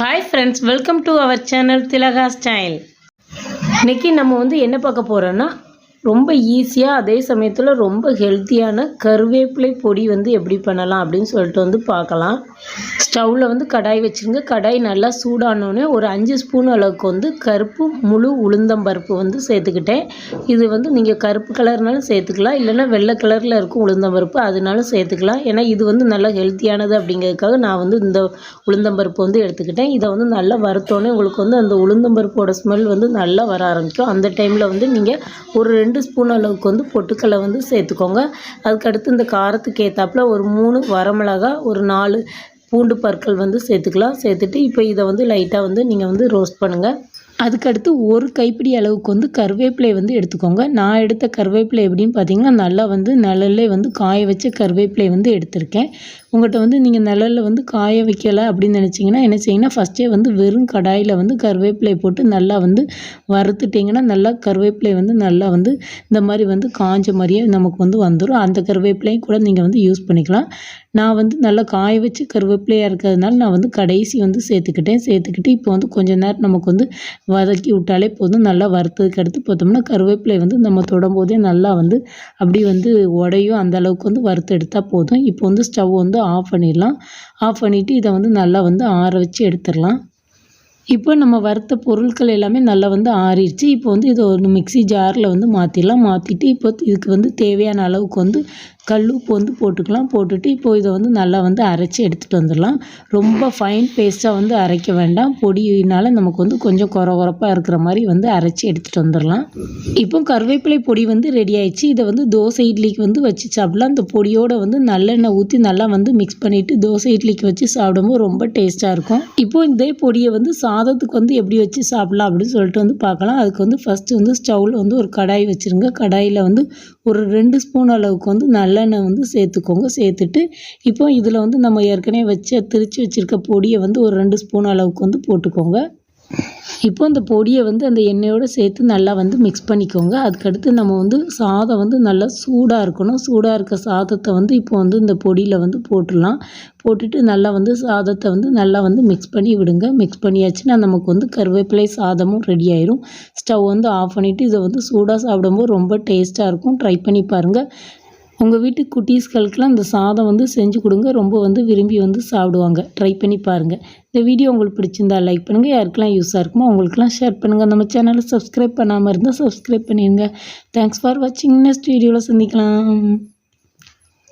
Hi friends welcome to our channel Thilaga style இன்றைக்கி நம்ம வந்து என்ன பார்க்க போகிறோன்னா ரொம்ப ஈஸியாக அதே சமயத்தில் ரொம்ப ஹெல்த்தியான கருவேப்பிலை பொடி வந்து எப்படி பண்ணலாம் அப்படின்னு சொல்லிட்டு வந்து பார்க்கலாம். ஸ்டவ்வில் வந்து கடாய் வச்சுருங்க. கடாய் நல்லா சூடானோடனே ஒரு அஞ்சு ஸ்பூன் அளவுக்கு வந்து கருப்பு முழு உளுந்தம்பருப்பு வந்து சேர்த்துக்கிட்டேன். இது வந்து நீங்கள் கருப்பு கலர்னாலும் சேர்த்துக்கலாம். இல்லைன்னா வெள்ளை கலரில் இருக்கும் உளுந்தம்பருப்பு அதனாலும் சேர்த்துக்கலாம். ஏன்னா இது வந்து நல்லா ஹெல்த்தியானது அப்படிங்கிறதுக்காக நான் வந்து இந்த உளுந்தம்பருப்பு வந்து எடுத்துக்கிட்டேன். இதை வந்து நல்லா வறுத்தோடனே உங்களுக்கு வந்து அந்த உளுந்தம்பருப்போட ஸ்மெல் வந்து நல்லா வர ஆரம்பிக்கும். அந்த டைமில் வந்து நீங்கள் ஒரு ரெண்டு ரெண்டு ஸ்பூன் அளவுக்கு வந்து பொட்டுக்கடலை வந்து சேர்த்துக்கோங்க. அதுக்கடுத்து இந்த காரத்துக்கு ஏற்றாப்புல ஒரு மூணு வரமிளகா ஒரு நாலு பூண்டு பற்கள் வந்து சேர்த்துக்கலாம். சேர்த்துட்டு இப்போ இதை வந்து லைட்டாக வந்து நீங்கள் வந்து ரோஸ்ட் பண்ணுங்கள் அதுக்கடுத்து ஒரு கைப்பிடி அளவுக்கு வந்து கருவேப்பிலை வந்து எடுத்துக்கோங்க. நான் எடுத்த கருவேப்பிலை எப்படின்னு பார்த்தீங்கன்னா நல்லா வந்து நிழல்லே வந்து காய வச்ச கருவேப்பிலை வந்து எடுத்திருக்கேன். உங்கள்கிட்ட வந்து நீங்கள் நிழலில் வந்து காய வைக்கலை அப்படின்னு நினச்சிங்கன்னா என்ன செய்யுங்கன்னா ஃபஸ்ட்டே வந்து வெறும் கடாயில் வந்து கருவேப்பிலை போட்டு நல்லா வந்து வறுத்துட்டிங்கன்னா நல்லா கருவேப்பிலை வந்து நல்லா வந்து இந்த மாதிரி வந்து காஞ்ச மாதிரியே நமக்கு வந்து வந்துடும் அந்த கருவேப்பிலையும் கூட நீங்கள் வந்து யூஸ் பண்ணிக்கலாம். நான் வந்து நல்லா காய வச்சு கருவேப்பிலையாக இருக்கிறதுனால நான் வந்து கடைசி வந்து சேர்த்துக்கிட்டேன். சேர்த்துக்கிட்டு இப்போ வந்து கொஞ்ச நேரம் நமக்கு வந்து வதக்கி விட்டாலே போதும். நல்லா வறுத்ததுக்கு அடுத்து பார்த்தோம்னா கருவேப்பிலை வந்து நம்ம தொடும்போதே நல்லா வந்து அப்படி வந்து உடையும். அந்த அளவுக்கு வந்து வறுத்து எடுத்தால் போதும். இப்போ வந்து ஸ்டவ் வந்து ஆஃப் பண்ணிடலாம். ஆஃப் பண்ணிவிட்டு இதை வந்து நல்லா வந்து ஆற வச்சு எடுத்துடலாம். இப்போ நம்ம வறுத்த பொருட்கள் எல்லாமே நல்லா வந்து ஆறிடுச்சு. இப்போ வந்து இதை ஒரு மிக்ஸி ஜாரில் வந்து மாற்றிடலாம் மாற்றிட்டு இப்போ இதுக்கு வந்து தேவையான அளவுக்கு வந்து கல் உப்பு வந்து போட்டுக்கலாம். போட்டுட்டு இப்போ இதை வந்து நல்லா வந்து அரைச்சி எடுத்துகிட்டு வந்துடலாம். ரொம்ப ஃபைன் பேஸ்ட்டாக வந்து அரைக்க வேண்டாம். பொடியினால் நமக்கு வந்து கொஞ்சம் குற குறப்பாக இருக்கிற மாதிரி வந்து அரைச்சி எடுத்துகிட்டு வந்துடலாம். இப்போ கருவேப்பிலை பொடி வந்து ரெடி ஆயிடுச்சு. இதை வந்து தோசை இட்லிக்கு வந்து வச்சு சாப்பிடலாம். அந்த பொடியோட வந்து நல்லெண்ணெய் ஊற்றி நல்லா வந்து மிக்ஸ் பண்ணிவிட்டு தோசை இட்லிக்கு வச்சு சாப்பிடும்போது ரொம்ப டேஸ்ட்டாக இருக்கும். இப்போ இதே பொடியை வந்து சாதத்துக்கு வந்து எப்படி வச்சு சாப்பிடலாம் அப்படின்னு சொல்லிட்டு வந்து பார்க்கலாம். அதுக்கு வந்து ஃபஸ்ட்டு வந்து ஸ்டவ்வில் வந்து ஒரு கடாய் வச்சுருங்க. கடாயில் வந்து ஒரு ரெண்டு ஸ்பூன் அளவுக்கு வந்து நல்ல நல்லெண்ணெய் வந்து சேர்த்துக்கோங்க. சேர்த்துட்டு இப்போ இதில் வந்து நம்ம ஏற்கனவே வச்ச திரிச்சு வச்சுருக்க பொடியை வந்து ஒரு ரெண்டு ஸ்பூன் அளவுக்கு வந்து போட்டுக்கோங்க. இப்போ அந்த பொடியை வந்து அந்த எண்ணெயோடு சேர்த்து நல்லா வந்து மிக்ஸ் பண்ணிக்கோங்க. அதுக்கடுத்து நம்ம வந்து சாதம் வந்து நல்லா சூடாக இருக்கணும். சூடாக இருக்க சாதத்தை வந்து இப்போ வந்து இந்த பொடியில் வந்து போட்டுடலாம். போட்டுட்டு நல்லா வந்து சாதத்தை வந்து நல்லா வந்து மிக்ஸ் பண்ணி விடுங்க. மிக்ஸ் பண்ணியாச்சுன்னா நமக்கு வந்து கருவேப்பிலை சாதமும் ரெடி ஆயிரும். ஸ்டவ் வந்து ஆஃப் பண்ணிவிட்டு இதை வந்து சூடாக சாப்பிடும்போது ரொம்ப டேஸ்ட்டாக இருக்கும். ட்ரை பண்ணி பாருங்கள் உங்கள் வீட்டு குட்டீஸ்களுக்கெலாம் இந்த சாதம் வந்து செஞ்சு கொடுங்க. ரொம்ப வந்து விரும்பி வந்து சாப்பிடுவாங்க. ட்ரை பண்ணி பாருங்கள் இந்த வீடியோ உங்களுக்கு பிடிச்சிருந்தா லைக் பண்ணுங்கள் யாருக்கெல்லாம் யூஸாக இருக்குமோ அவங்களுக்குலாம் ஷேர் பண்ணுங்கள் நம்ம சேனலை சப்ஸ்கிரைப் பண்ணாமல் இருந்தால் சப்ஸ்கிரைப் பண்ணிடுங்க தேங்க்ஸ் ஃபார் வாட்சிங் நெக்ஸ்ட் வீடியோவில் சந்திக்கலாம்.